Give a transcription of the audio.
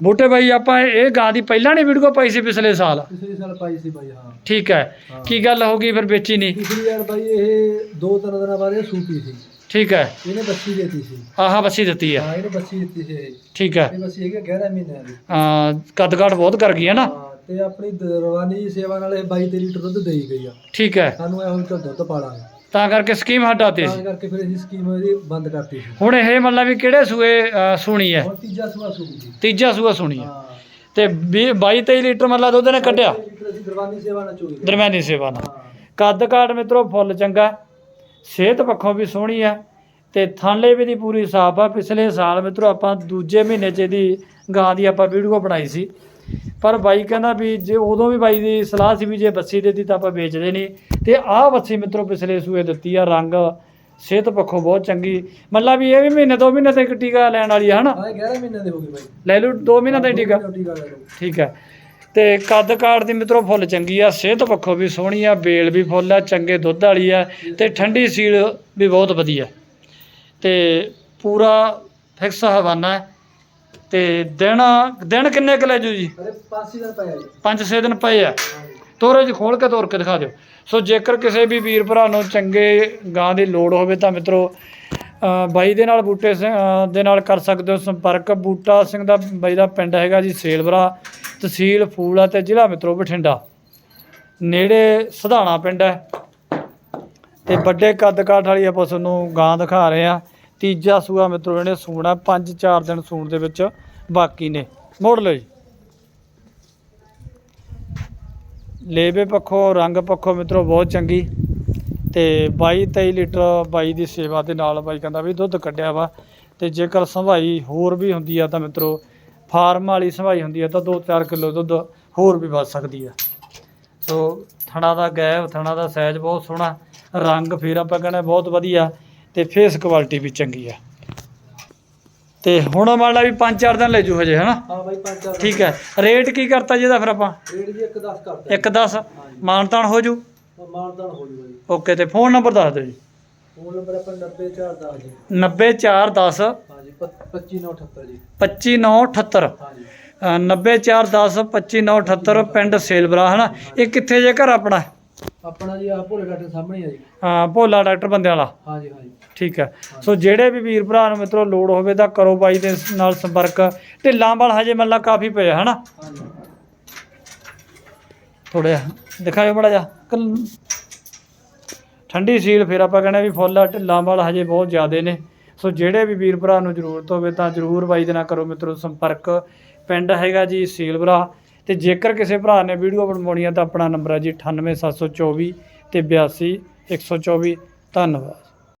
ਬੂਟੇ ਬਾਈ ਆਪਾਂ ਇਹ ਗਾਂ ਦੀ ਪਹਿਲਾਂ ਨਹੀਂ ਵੀਡੀਓ ਪਾਈ ਸੀ ਪਿਛਲੇ ਸਾਲ? ਪਿਛਲੇ ਸਾਲ ਪਾਈ ਸੀ ਬਾਈ ਹਾਂ। ਠੀਕ ਹੈ। ਹਾਂ। ਕੀ ਗੱਲ ਹੋ ਗਈ ਫਿਰ ਵੇਚੀ ਨਹੀਂ? ਪਿਛਲੀ ਵਾਰ ਬਾਈ ਇਹ ਦੋ ਤਿੰਨ ਦਿਨਾਂ ਬਾਅਦ ਇਹ ਸੂਪੀ ਸੀ। ਠੀਕ ਹੈ। ਇਹਨੇ ਬੱਚੀ ਦੇਤੀ ਸੀ। ਆਹ ਬੱਸੀ ਦਿੱਤੀ ਆ ਹਾਂ ਇਹਨੇ ਬੱਚੀ ਦਿੱਤੀ ਸੀ ਇਹ। ਠੀਕ ਹੈ। ਇਹ ਬੱਚੀ ਹੈਗੀ 11 ਮਹੀਨਿਆਂ ਦੀ। ਅਹ ਕੱਦ-ਕਾਠ ਬਹੁਤ ਕਰ ਗਈ ਹੈ ਨਾ? ਹਾਂ ਤੇ ਆਪਣੀ ਦ- ਰਵਾਨੀ ਸੇਵਾ ਨਾਲ ਇਹ 22 23 ਲੀਟਰ ਦੁੱਧ ਦੇਈ ਗਈ ਆ। ਠੀਕ ਹੈ। ਸਾਨੂੰ ਇਹੋ ਜਿਹਾ ਦੁੱਧ ਪਾਲਾ ਤਾਂ ਕਰਕੇ ਸਕੀਮ ਹਟਾਤੀ ਤਾਂ ਸੀ ਕਰਕੇ ਫਿਰ ਅਸੀਂ ਸਕੀਮ ਇਹਦੀ ਬੰਦ ਕਰਤੀ ਸੀ। ਹੁਣ ਇਹ ਮਤਲਬ ਵੀ ਕਿਹੜੇ ਸੂਏ ਅਹ, ਸੁਣੀ ਹੈ? ਹੁਣ ਤੀਜਾ ਸੂਆ ਸੂਪੀ ਸੀ ਤੀਜਾ ਸੂਆ ਸੁਣੀ ਹੈ। ਹਾਂ। ਤੇ 22 23 ਲੀਟਰ ਮਤਲਬ ਦੁੱਧ ਨੇ ਕੱਢਿਆ? 22 ਲੀਟਰ ਅਸੀਂ ਦਰਵਾਨੀ ਸੇਵਾ ਨਾਲ ਚੋਈ ਦਰਮਿਆਨੀ ਸੇਵਾ ਨਾਲ। ਹਾਂ। ਕੱਦ ਕਾਠ ਮਿੱਤਰੋ ਫੁੱਲ ਚੰਗਾ। ਸਿਹਤ ਪੱਖੋਂ ਵੀ ਸੋਹਣੀ ਆ ਤੇ ਥਾਂਲੇ ਵੀ ਦੀ ਪੂਰੀ ਸਾਫ਼ ਆ। ਪਿਛਲੇ ਸਾਲ ਮਿੱਤਰੋ ਆਪਾਂ ਦੂਜੇ ਮਹੀਨੇ 'ਚ ਇਹਦੀ ਗਾਂ ਦੀ ਆਪਾਂ ਵੀਡੀਓ ਬਣਾਈ ਸੀ। ਪਰ ਬਾਈ ਕਹਿੰਦਾ ਵੀ ਜੇ ਉਦੋਂ ਵੀ ਬਾਈ ਦੀ ਸਲਾਹ ਸੀ ਵੀ ਜੇ ਬੱਸੀ ਦੇਤੀ ਤਾਂ ਆਪਾਂ ਵੇਚਦੇ ਨਹੀਂ। ਤੇ ਆਹ ਬੱਸੀ ਮਿੱਤਰੋ ਪਿਛਲੇ ਸੂਏ ਦਿੱਤੀ ਆ ਰੰਗ ਸਿਹਤ ਪੱਖੋਂ ਬਹੁਤ ਚੰਗੀ। ਮਤਲਬ ਵੀ ਇਹ ਵੀ ਮਹੀਨੇ ਦੋ ਮਹੀਨੇ ਤੱਕ ਟੀਕਾ ਲੈਣ ਵਾਲੀ ਆ ਹਨਾ? ਹਾਂ ਇਹ 11 ਮਹੀਨਿਆਂ ਦੇ ਹੋ ਗਏ ਬਾਈ। ਲੈ ਲਓ ਦੋ ਮਹੀਨੇ ਦਾ ਹੀ ਟੀਕਾ। ਠੀਕ ਹੈ। ਤੇ ਕੱਦ ਕਾਠ ਦੀ ਮਿੱਤਰੋ ਫੁੱਲ ਚੰਗੀ ਆ ਸਿਹਤ ਪੱਖੋਂ ਵੀ ਸੋਹਣੀ ਆ ਬੇਲ ਵੀ ਫੁੱਲ ਆ ਚੰਗੇ ਦੁੱਧ ਵਾਲੀ ਆ ਤੇ ਠੰਡੀ ਸੀਲ ਵੀ ਬਹੁਤ ਵਧੀਆ। ਤੇ ਪੂਰਾ ਫਿਕਸ ਹਵਾਨਾ ਹੈ। ਤੇ ਦਿਨ ਦਿਨ ਕਿੰਨੇ ਕੁ ਲੈ ਜੂ ਜੀ? ਅਰੇ ਪਾਸੀ ਦਾ ਪਿਆ ਜੀ। 5-6 ਦਿਨ ਪਏ ਆ। ਤੋਰੇ ਚ ਖੋਲ ਕੇ ਤੋਰ ਕੇ ਦਿਖਾ ਦਿਓ। ਸੋ ਜੇਕਰ ਕਿਸੇ ਵੀ ਵੀਰ ਭਰਾ ਨੂੰ ਚੰਗੇ ਗਾਂ ਦੀ ਲੋੜ ਹੋਵੇ ਤਾਂ ਮਿੱਤਰੋ ਬਾਈ ਦੇ ਨਾਲ ਬੂਟੇ ਸਿੰਘ ਦੇ ਨਾਲ ਕਰ ਸਕਦੇ ਹੋ ਸੰਪਰਕ। ਬੂਟਾ ਸਿੰਘ ਦਾ ਬਾਈ ਦਾ ਪਿੰਡ ਹੈਗਾ ਜੀ ਸੇਲਵਰਾ ਤਹਿਸੀਲ ਫੂਲਾ ਤੇ ਜ਼ਿਲ੍ਹਾ ਮਿੱਤਰੋ ਬਠਿੰਡਾ। ਨੇੜੇ ਸਧਾਣਾ ਪਿੰਡ ਹੈ। ਤੇ ਵੱਡੇ ਕੱਦ ਕਾਠ ਵਾਲੀ ਆਪਾਂ ਤੁਹਾਨੂੰ ਗਾਂ ਦਿਖਾ ਰਹੇ ਆ ਤੀਜਾ ਸੂਆ ਮਿੱਤਰੋ ਇਹਨੇ ਸੂਣਾ 5-4 ਦਿਨ ਸੂਣ ਦੇ ਵਿੱਚ ਬਾਕੀ ਨੇ। ਮੋੜ ਲਓ ਜੀ। ਲੇਵੇ ਪੱਖੋਂ, ਰੰਗ ਪੱਖੋਂ ਮਿੱਤਰੋ ਬਹੁਤ ਚੰਗੀ। ਤੇ 22 23 ਲੀਟਰ ਬਾਈ ਦੀ ਸੇਵਾ ਦੇ ਨਾਲ ਬਾਈ ਕਹਿੰਦਾ ਵੀ ਦੁੱਧ ਕੱਢਿਆ ਵਾ। ਤੇ ਜੇਕਰ ਸੰਭਾਈ ਹੋਰ ਵੀ ਹੁੰਦੀ ਆ ਤਾਂ ਮਿੱਤਰੋ ਫਾਰਮ ਵਾਲੀ ਸੰਭਾਈ ਹੁੰਦੀ ਆ ਤਾਂ 2-4 ਕਿਲੋ ਦੁੱਧ ਹੋਰ ਵੀ ਵੱਧ ਸਕਦੀ ਆ। ਸੋ ਥਣਾ ਦਾ ਗੈਪ ਥਣਾ ਦਾ ਸਾਈਜ਼ ਬਹੁਤ ਸੋਹਣਾ। ਰੰਗ ਫੇਰ ਆਪਾਂ ਕਹਿੰਦੇ ਬਹੁਤ ਵਧੀਆ। ਤੇ ਫੇਸ ਕੁਆਲਿਟੀ ਵੀ ਚੰਗੀ ਆ। ਤੇ ਹੁਣ ਮੰਨ ਲਾ ਵੀ 5-4 ਦਿਨ ਲੈ ਜੂ ਹਜੇ ਹਨਾ? ਹਾਂ ਬਾਈ ਠੀਕ ਹੈ ਰੇਟ ਕੀ ਕਰਤਾ ਜੀ ਇਹਦਾ ਫਿਰ ਆਪਾਂ? ਰੇਟ ਜੀ 1 10 ਕਰਦਾ 1-10 ਮਾਨਤਾਨ ਹੋ ਜੂ? ਮਾਨਦਾਨ ਹੋ ਜੀ ਓਕੇ ਤੇ ਫੋਨ ਨੰਬਰ ਦੱਸ ਦਿਓ ਜੀ। ਫੋਨ ਨੰਬਰ ਆਪਣਾ 90410 ਜੀ। 90410 ਹਾਂ ਜੀ 25978 ਜੀ। 25978 ਹਾਂ ਜੀ ਅ, 90410 25978 ਪਿੰਡ ਸੇਲਬਰਾ ਹਨਾ? ਇਹ ਕਿੱਥੇ ਜੇ ਘਰ ਆਪਣਾ? ਆਪਣਾ ਜੀ ਆ ਭੋਲੇ ਦੇ ਸਾਹਮਣੇ ਆ ਜੀ। ਹਾਂ ਭੋਲਾ ਡਾਕਟਰ ਬੰਦਿਆਂ ਵਾਲਾ। ਹਾਂ ਜੀ ਹਾਂ ਜੀ ਠੀਕ ਹੈ। ਸੋ ਜਿਹੜੇ ਵੀ ਵੀਰ ਭਰਾ ਨੂੰ ਮਿੱਤਰੋ ਲੋੜ ਹੋਵੇ ਤਾਂ ਕਰੋ ਬਾਈ ਦੇ ਨਾਲ ਸੰਪਰਕ। ਢਿੱਲਾਂ ਵਾਲ ਹਜੇ ਮੱਲਾ ਕਾਫੀ ਪਏ ਆ, ਹਨਾ? ਹਾਂ ਜੀ ਥੋੜਾ ਦਿਖਾਇਓ ਬੜਾ ਜਾ ਠੰਡੀ ਸੀਲ ਫਿਰ ਆਪਾਂ ਕਹਿੰਦੇ ਵੀ ਫੁੱਲ ਢਿੱਲਾਂ ਵਾਲ ਹਜੇ ਬਹੁਤ ਜ਼ਿਆਦੇ ਨੇ। ਸੋ ਜਿਹੜੇ ਵੀ ਵੀਰ ਭਰਾ ਨੂੰ ਜ਼ਰੂਰਤ ਹੋਵੇ ਤਾਂ ਜ਼ਰੂਰ ਬਾਈ ਦੇ ਨਾਲ ਕਰੋ ਮਿੱਤਰੋ ਸੰਪਰਕ। ਪਿੰਡ ਹੈਗਾ ਜੀ ਸੀਲਵਰਾ ਤੇ ਜੇਕਰ ਕਿਸੇ ਭਰਾ ਨੇ ਵੀਡੀਓ ਬਣਵਾਉਣੀ ਹੈ ਤਾਂ ਆਪਣਾ ਨੰਬਰ ਹੈ ਜੀ 98724 ਤੇ 82 124 ਧੰਨਵਾਦ।